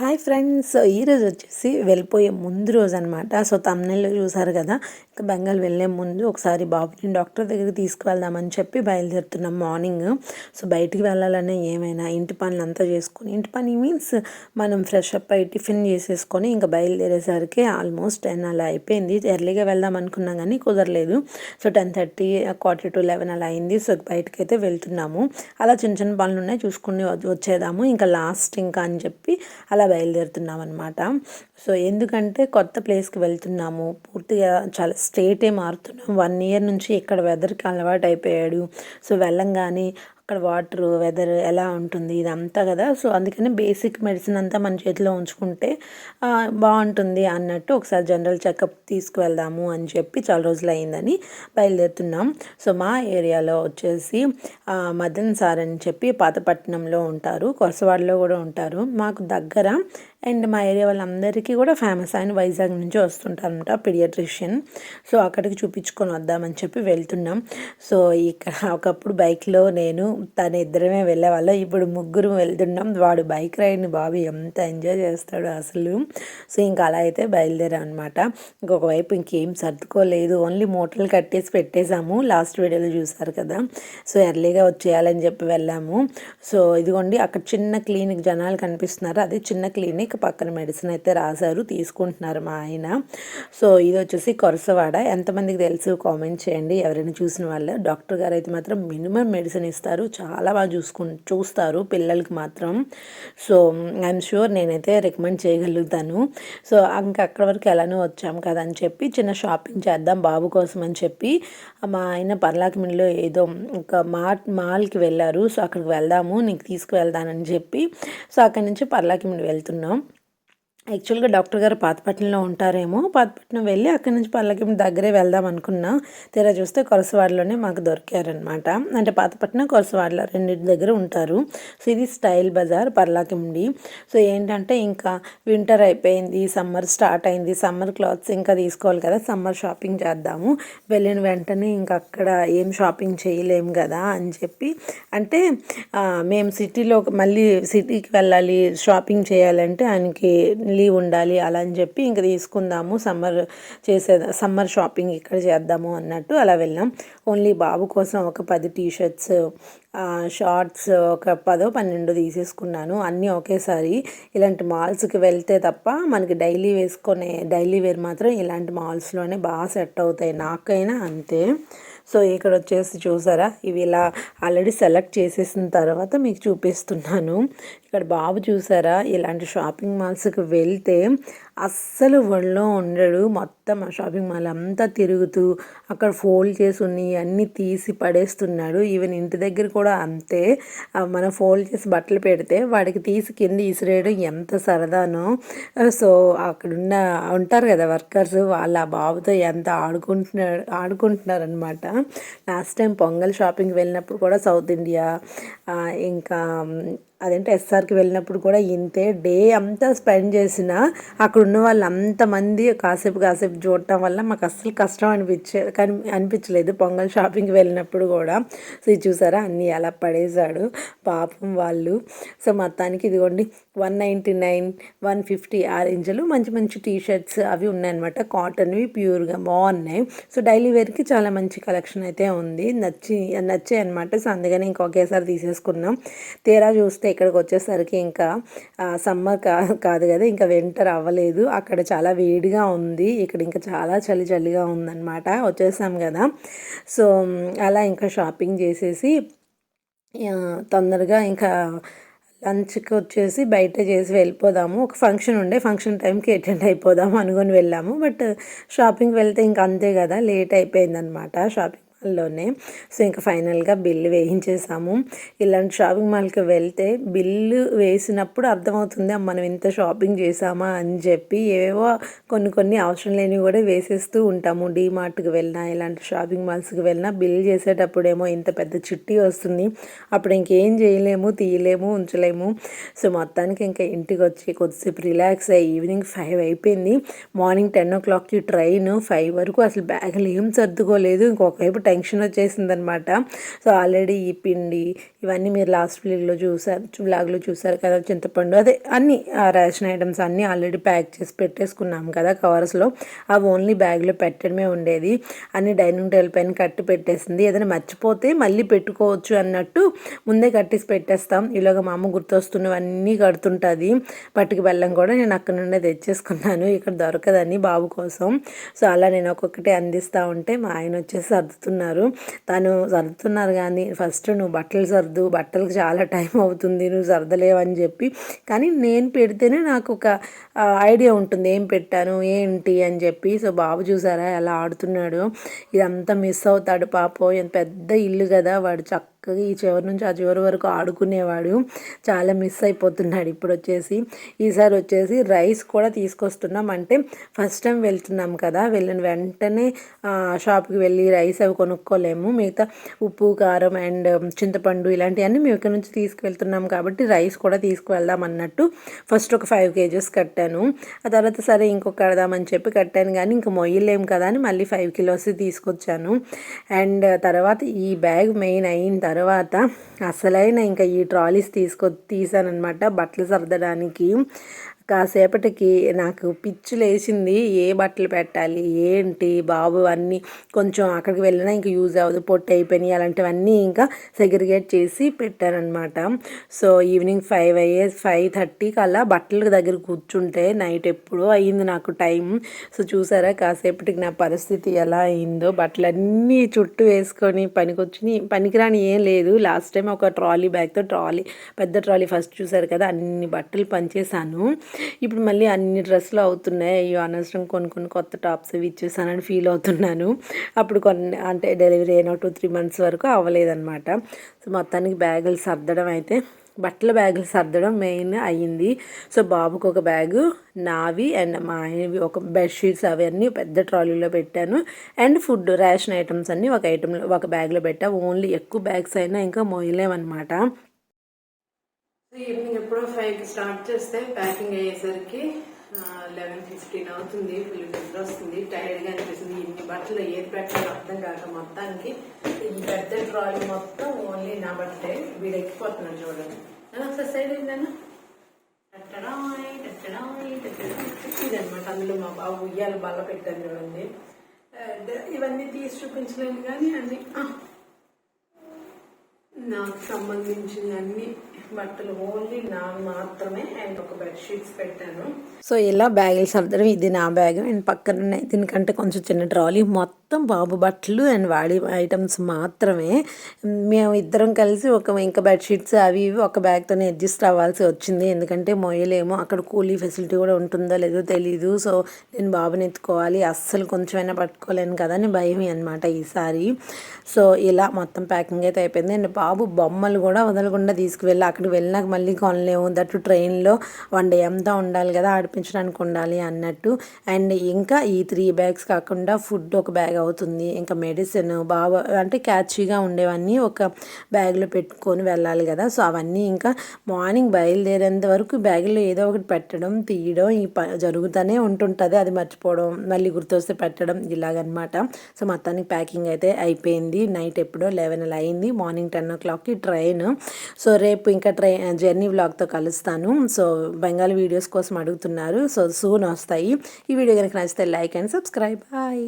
Hi friends ఈరోజు వచ్చేసి వెళ్ళిపోయే ముందు రోజు అనమాట సో తమ్నెల్లో చూసారు కదా ఇంకా బెంగాల్ వెళ్ళే ముందు ఒకసారి బాబుని డాక్టర్ దగ్గరికి తీసుకువెళ్దామని చెప్పి బయలుదేరుతున్నాం మార్నింగ్. సో బయటికి వెళ్ళాలనే ఏమైనా ఇంటి పనులు అంతా చేసుకొని ఇంటి పని మీన్స్ మనం ఫ్రెష్ అప్ అయ్యి టిఫిన్ చేసేసుకొని ఇంకా బయలుదేరేసరికి ఆల్మోస్ట్ టెన్ అలా అయిపోయింది. ఎర్లీగా వెళ్దాం అనుకున్నాం కానీ కుదరలేదు. So ten thirty quarter to eleven అలా అయింది. సో బయటకి అయితే వెళ్తున్నాము. అలా చిన్న చిన్న పనులు ఉన్నాయి చూసుకుని వచ్చేదాము. ఇంకా లాస్ట్ ఇంకా అని చెప్పి అలా బయలుదేరుతున్నాం అనమాట సో ఎందుకంటే కొత్త ప్లేస్కి వెళ్తున్నాము. పూర్తిగా చాలా స్టేటే మారుతున్నాం. వన్ ఇయర్ నుంచి ఇక్కడ వెదర్కి అలవాటు అయిపోయాడు సో వెళ్ళంగానే అక్కడ వాటర్ వెదర్ ఎలా ఉంటుంది ఇదంతా కదా. సో అందుకని బేసిక్ మెడిసిన్ అంతా మన చేతిలో ఉంచుకుంటే బాగుంటుంది అన్నట్టు ఒకసారి జనరల్ చెకప్ తీసుకువెళ్దాము అని చెప్పి చాలా రోజులు అయిందని బయలుదేరుతున్నాం. సో మా ఏరియాలో వచ్చేసి మదన్ సార్ అని చెప్పి పాతపట్నంలో ఉంటారు కొరసవాడలో కూడా ఉంటారు. మాకు దగ్గర అండ్ మా ఏరియా వాళ్ళందరికీ కూడా ఫేమస్ ఆయన వైజాగ్ నుంచి వస్తుంటారనమాట పీడియాట్రిషియన్. సో అక్కడికి చూపించుకొని వద్దామని చెప్పి వెళ్తున్నాం. సో ఇక్కడ ఒకప్పుడు బైక్లో నేను తన ఇద్దరమే వెళ్ళేవాళ్ళం. ఇప్పుడు ముగ్గురు వెళ్తున్నాం. వాడు బైక్ రైడ్ని బాబు ఎంత ఎంజాయ్ చేస్తాడు అసలు. సో ఇంకా అలా అయితే బయలుదేరామన్నమాట. అనమాట ఇంకేం సర్దుకోలేదు. ఓన్లీ మూటలు కట్టేసి పెట్టేశాము. లాస్ట్ వీడియోలో చూసారు కదా. సో ఎర్లీగా వచ్చేయాలని చెప్పి వెళ్ళాము. సో ఇదిగోండి అక్కడ చిన్న క్లినిక్ జనాలు కనిపిస్తున్నారు. అదే చిన్న క్లినిక్. క్లినిక్ పక్కన మెడిసిన్ అయితే రాశారు తీసుకుంటున్నారు మా ఆయన. సో ఇది వచ్చేసి కొరసవాడ. ఎంతమందికి తెలుసు కామెంట్ చేయండి. ఎవరైనా చూసిన వాళ్ళు డాక్టర్ గారు అయితే మాత్రం మినిమం మెడిసిన్ ఇస్తారు. చాలా బాగా చూసుకు చూస్తారు పిల్లలకి మాత్రం. సో ఐఎమ్ షూర్ నేనైతే రికమెండ్ చేయగలుగుతాను. సో ఇంకా అక్కడ వరకు ఎలానో వచ్చాం కదా అని చెప్పి చిన్న షాపింగ్ చేద్దాం బాబు కోసం అని చెప్పి మా ఆయన పర్లాకిమిడిలో ఏదో ఒక మార్ట్ మాల్కి వెళ్ళారు. సో అక్కడికి వెళ్దాము నీకు తీసుకువెళ్దానని చెప్పి. సో అక్కడి నుంచి పర్లాకిమిడి వెళ్తున్నాం. యాక్చువల్గా డాక్టర్ గారు పాతపట్నంలో ఉంటారేమో. పాతపట్నం వెళ్ళి అక్కడి నుంచి పల్లకి దగ్గరే వెళ్దాం అనుకున్నా. తీరా చూస్తే కొరసవాడలోనే మాకు దొరికారనమాట అంటే పాతపట్నం కొరసవాడలో రెండింటి దగ్గర ఉంటారు. సో ఇది స్టైల్ బజార్ పర్లాకిండి సో ఏంటంటే ఇంకా వింటర్ అయిపోయింది సమ్మర్ స్టార్ట్ అయింది. సమ్మర్ క్లాత్స్ ఇంకా తీసుకోవాలి కదా సమ్మర్ షాపింగ్ చేద్దాము. వెళ్ళిన వెంటనే ఇంకా అక్కడ ఏం షాపింగ్ చేయలేము కదా అని చెప్పి. అంటే మేము సిటీలో మళ్ళీ సిటీకి వెళ్ళాలి షాపింగ్ చేయాలంటే ఆయనకి లీవ్ ఉండాలి అలా అని చెప్పి ఇంక తీసుకుందాము. సమ్మర్ చేసే సమ్మర్ షాపింగ్ ఇక్కడ చేద్దాము అన్నట్టు అలా వెళ్ళాం. ఓన్లీ బాబు కోసం ఒక పది టీ షర్ట్స్ షార్ట్స్ ఒక పదో పన్నెండు తీసేసుకున్నాను. అన్నీ ఒకేసారి ఇలాంటి మాల్స్కి వెళ్తే తప్ప మనకి డైలీ వేసుకునే డైలీ వేర్ మాత్రం ఇలాంటి మాల్స్లోనే బాగా సెట్ అవుతాయి. నాకైనా అంతే. సో ఇక్కడ వచ్చేసి చూసారా? ఇవి ఇలా ఆల్రెడీ సెలెక్ట్ చేసేసిన తర్వాత మీకు చూపిస్తున్నాను. ఇక్కడ బాబు చూసారా? ఇలాంటి షాపింగ్ మాల్స్కి వెళ్తే అస్సలు ఒళ్ళో ఉండడు. మొత్తం ఆ షాపింగ్ మాల్ అంతా తిరుగుతూ అక్కడ ఫోల్డ్ చేసి ఉన్నాయి అన్నీ తీసి పడేస్తున్నాడు. ఈవెన్ ఇంటి దగ్గర కూడా అంతే. మనం ఫోల్డ్ చేసి బట్టలు పెడితే వాడికి తీసి కింద ఇసిరేయడం ఎంత సరదానో. సో అక్కడున్న ఉంటారు కదా వర్కర్స్ వాళ్ళ బాబుతో ఎంత ఆడుకుంటున్నారు ఆడుకుంటున్నారనమాట లాస్ట్ టైం పొంగల్ షాపింగ్ వెళ్ళినప్పుడు కూడా సౌత్ ఇండియా ఇంకా అదేంటి ఎస్ఆర్కి వెళ్ళినప్పుడు కూడా ఇంతే డే అంతా స్పెండ్ చేసిన అక్కడ ఉన్న వాళ్ళు అంతమంది కాసేపు కాసేపు చూడటం వల్ల మాకు అస్సలు కష్టం అనిపించే కానీ అనిపించలేదు. పొంగల్ షాపింగ్కి వెళ్ళినప్పుడు కూడా. సో ఇది చూసారా? అన్నీ అలా పడేశాడు. పాపం వాళ్ళు. సో మొత్తానికి ఇదిగోండి. One ninety nine one fifty ఆ రేంజ్లో మంచి మంచి టీ షర్ట్స్ అవి ఉన్నాయన్నమాట. కాటన్వి ప్యూర్గా బాగున్నాయి. సో డైలీ వేర్కి చాలా మంచి కలెక్షన్ అయితే ఉంది. నచ్చి నచ్చాయి అనమాట సో అందుకని ఇంకొకేసారి తీసేసుకున్నాం. తీరా చూస్తే ఇక్కడికి వచ్చేసరికి ఇంకా సమ్మర్ కా కాదు కదా ఇంకా వింటర్ అవ్వలేదు. అక్కడ చాలా వేడిగా ఉంది. ఇక్కడ ఇంకా చాలా చలి చలిగా ఉందన్నమాట. వచ్చేసాం కదా. సో అలా ఇంకా షాపింగ్ చేసేసి తొందరగా ఇంకా లంచ్కి వచ్చేసి బయట చేసి వెళ్ళిపోదాము. ఒక ఫంక్షన్ ఉండే ఫంక్షన్ టైంకి అటెండ్ అయిపోదాము అనుకొని వెళ్ళాము. బట్ షాపింగ్ వెళ్తే ఇంక అంతే కదా లేట్ అయిపోయిందనమాట షాపింగ్ లోనే. సో ఇంకా ఫైనల్గా బిల్లు వేయించేసాము. ఇలాంటి షాపింగ్ మాల్కి వెళ్తే బిల్లు వేసినప్పుడు అర్థమవుతుంది మనం ఇంత షాపింగ్ చేసామా? అని చెప్పి ఏవేవో కొన్ని కొన్ని అవసరం లేనివి కూడా వేసేస్తూ ఉంటాము. డీమార్ట్కి వెళ్ళినా ఇలాంటి షాపింగ్ మాల్స్కి వెళ్ళినా బిల్ చేసేటప్పుడేమో ఇంత పెద్ద చిట్టి వస్తుంది. అప్పుడు ఇంకేం చేయలేము తీయలేము ఉంచలేము. సో మొత్తానికి ఇంకా ఇంటికి వచ్చి కొద్దిసేపు రిలాక్స్ అయ్యి ఈవినింగ్ ఫైవ్ అయిపోయింది. మార్నింగ్ టెన్ ఓ క్లాక్కి ట్రైన్ ఫైవ్ వరకు అసలు బ్యాగులు ఏం సర్దుకోలేదు. ఇంకొకవైపు టెన్షన్ వచ్చేసింది అనమాట సో ఆల్రెడీ ఈ పిండి ఇవన్నీ మీరు లాస్ట్ వీడియోలో చూసారు బ్లాగ్లో చూసారు కదా చింతపండు. అదే అన్ని రేషన్ ఐటమ్స్ అన్నీ ఆల్రెడీ ప్యాక్ చేసి పెట్టేసుకున్నాం కదా కవర్స్లో. అవి ఓన్లీ బ్యాగ్లో పెట్టడమే ఉండేది. అన్ని డైనింగ్ టేబుల్ పైన కట్టి పెట్టేసింది. ఏదైనా మర్చిపోతే మళ్ళీ పెట్టుకోవచ్చు అన్నట్టు ముందే కట్టేసి పెట్టేస్తాం. ఇలాగ మా అమ్మ గుర్తొస్తున్నవన్నీ కడుతుంటుంది. పట్టుకు బెల్లం కూడా నేను అక్కడ నుండే తెచ్చేసుకున్నాను. ఇక్కడ దొరకదని బాబు కోసం. సో అలా నేను ఒక్కొక్కటి అందిస్తూ ఉంటే మా ఆయన వచ్చేసి సర్దుతున్నారు తను సర్దుతున్నారు కానీ ఫస్ట్ నువ్వు బట్టలు సర్దు బట్టలకు చాలా టైం అవుతుంది నువ్వు సర్దలేవని చెప్పి. కానీ నేను పెడితేనే నాకు ఒక ఐడియా ఉంటుంది. ఏం పెట్టాను ఏంటి అని చెప్పి. సో బాబు చూసారా ఎలా ఆడుతున్నాడు. ఇదంతా మిస్ అవుతాడు పాపం. ఎంత పెద్ద ఇల్లు కదా వాడు చక్క చక్కగా ఈ చివరి నుంచి ఆ చివరి వరకు ఆడుకునేవాడు. చాలా మిస్ అయిపోతున్నాడు. ఇప్పుడు వచ్చేసి ఈసారి వచ్చేసి రైస్ కూడా తీసుకొస్తున్నాం. అంటే ఫస్ట్ టైం వెళ్తున్నాం కదా. వెళ్ళిన వెంటనే షాప్కి వెళ్ళి రైస్ అవి కొనుక్కోలేము. మిగతా ఉప్పు కారం అండ్ చింతపండు ఇలాంటివన్నీ మేము ఇక్కడ నుంచి తీసుకువెళ్తున్నాం కాబట్టి రైస్ కూడా తీసుకువెళ్దాం అన్నట్టు ఫస్ట్ ఒక ఫైవ్ కేజెస్ కట్టాను. ఆ తర్వాత సరే ఇంకొక కడదామని చెప్పి కట్టాను కానీ ఇంకా మొయ్యలేము కదా అని మళ్ళీ ఫైవ్ కిలోస్ తీసుకొచ్చాను. అండ్ తర్వాత ఈ బ్యాగ్ మెయిన్ అయిన తర్వాత అసలైన ఇంకా ఈ ట్రాలీస్ తీసుకొ తీసానమాట బట్టలు సర్దడానికి. కాసేపటికి నాకు పిచ్చి లేచింది ఏ బట్టలు పెట్టాలి? ఏంటి బాబు? అన్నీ కొంచెం అక్కడికి వెళ్ళినా ఇంకా యూజ్ అవ్వదు. పొట్టి అయిపోయినాయి. అలాంటివన్నీ ఇంకా సెగ్రిగేట్ చేసి పెట్టానమాట సో ఈవినింగ్ ఫైవ్ అయ్యే ఫైవ్ థర్టీకి అలా బట్టల దగ్గర కూర్చుంటే నైట్ ఎప్పుడో అయింది నాకు టైం. సో చూసారా కాసేపటికి నా పరిస్థితి ఎలా అయిందో. బట్టలన్నీ చుట్టూ వేసుకొని పనికొచ్చి పనికిరాని ఏం లేదు. లాస్ట్ టైం ఒక ట్రాలీ బ్యాగ్తో ట్రాలీ పెద్ద ట్రాలీ ఫస్ట్ చూసారు కదా అన్ని బట్టలు పనిచేశాను ఇప్పుడు మళ్ళీ అన్ని డ్రెస్సులు అవుతున్నాయి. అయ్యో అనవసరం కొన్ని కొన్ని కొత్త టాప్స్ అవి ఇచ్చేసానని ఫీల్ అవుతున్నాను. అప్పుడు కొన్ని అంటే డెలివరీ అయిన టూ త్రీ మంత్స్ వరకు అవ్వలేదన్నమాట. సో మొత్తానికి బ్యాగులు సర్దడం అయితే బట్టల బ్యాగులు సర్దడం మెయిన్ అయ్యింది. సో బాబుకు ఒక బ్యాగు నావి అండ్ మా ఆయనవి ఒక బెడ్షీట్స్ అవన్నీ పెద్ద ట్రాలీలో పెట్టాను. అండ్ ఫుడ్ రేషన్ ఐటమ్స్ అన్నీ ఒక ఐటమ్ ఒక బ్యాగ్లో పెట్టా. ఓన్లీ ఎక్కువ బ్యాగ్స్ అయినా ఇంకా మోయలేమన్నమాట ఈవినింగ్ ఎప్పుడో ఫైవ్కి స్టార్ట్ చేస్తే ప్యాకింగ్ అయ్యేసరికి లెవెన్ ఫిఫ్టీన్ అవుతుంది ఫుల్ నిద్ర వస్తుంది టైర్డ్గా అనిపిస్తుంది. ఇన్ని బట్టలు ఏది పెట్టాలో అర్థం కాక మొత్తానికి ఈ పెద్ద ట్రాలీ మొత్తం ఓన్లీ నా బట్టలే. వీడు ఎక్కిపోతున్నాడు చూడండి. నేను ఒకసారి సైడ్ ఏంటన్నా టట్టడాయ్ టట్టడాయ్ ఇదనమాట అందులో మా బాబు ఉయ్యాల బల్ల పెట్టాను చూడండి. ఇవన్నీ తీసి చూపించలేము కానీ అన్ని నాకు సంబంధించిన అన్ని బట్టలు ఓన్లీ నా మాత్రమే అండ్ ఒక బెడ్షీట్స్ పెట్టాను. సో ఇలా బ్యాగులు సర్దడం ఇది నా బ్యాగ్. అండ్ పక్కన దీనికంటే కొంచెం చిన్న ట్రాలీ మొత్తం మొత్తం బాబు బట్టలు అండ్ వాడి ఐటమ్స్ మాత్రమే. మేము ఇద్దరం కలిసి ఒక ఇంకా బెడ్షీట్స్ అవి ఇవి ఒక బ్యాగ్తోనే అడ్జస్ట్ అవ్వాల్సి వచ్చింది. ఎందుకంటే మొయ్యలేము. అక్కడ కూలీ ఫెసిలిటీ కూడా ఉంటుందో లేదో తెలీదు. సో నేను బాబుని ఎత్తుకోవాలి. అస్సలు కొంచెమైనా పట్టుకోలేను కదా అని భయం అనమాట ఈసారి. సో ఇలా మొత్తం ప్యాకింగ్ అయితే అయిపోయింది. అండ్ బాబు బొమ్మలు కూడా వదలకుండా తీసుకువెళ్ళి అక్కడికి వెళ్ళినాక మళ్ళీ కొనలేము. దట్టు ట్రైన్లో వన్ డే అంతా ఉండాలి కదా. ఆడిపించడానికి ఉండాలి అన్నట్టు. అండ్ ఇంకా ఈ త్రీ బ్యాగ్స్ కాకుండా ఫుడ్ ఒక బ్యాగ్ అవుతుంది. ఇంకా మెడిసిన్ బాగా అంటే క్యాచీగా ఉండేవన్నీ ఒక బ్యాగ్లో పెట్టుకొని వెళ్ళాలి కదా. సో అవన్నీ ఇంకా మార్నింగ్ బయలుదేరేంత వరకు బ్యాగ్లో ఏదో ఒకటి పెట్టడం తీయడం ఈ ప జరుగుతూనే ఉంటుంటుంది. అది మర్చిపోవడం మళ్ళీ గుర్తొస్తే పెట్టడం ఇలాగనమాట. సో మొత్తానికి ప్యాకింగ్ అయితే అయిపోయింది. నైట్ ఎప్పుడో లెవెన్ అలా అయింది. మార్నింగ్ టెన్ ఓ క్లాక్కి ట్రైన్ సో రేపు ఇంకా ట్రైన్ జర్నీ వ్లాగ్తో కలుస్తాను. సో బెంగాల్ వీడియోస్ కోసం అడుగుతున్నారు. సో సూన్ వస్తాయి. ఈ వీడియో కనుక నచ్చితే లైక్ అండ్ సబ్స్క్రైబ్ బాయ్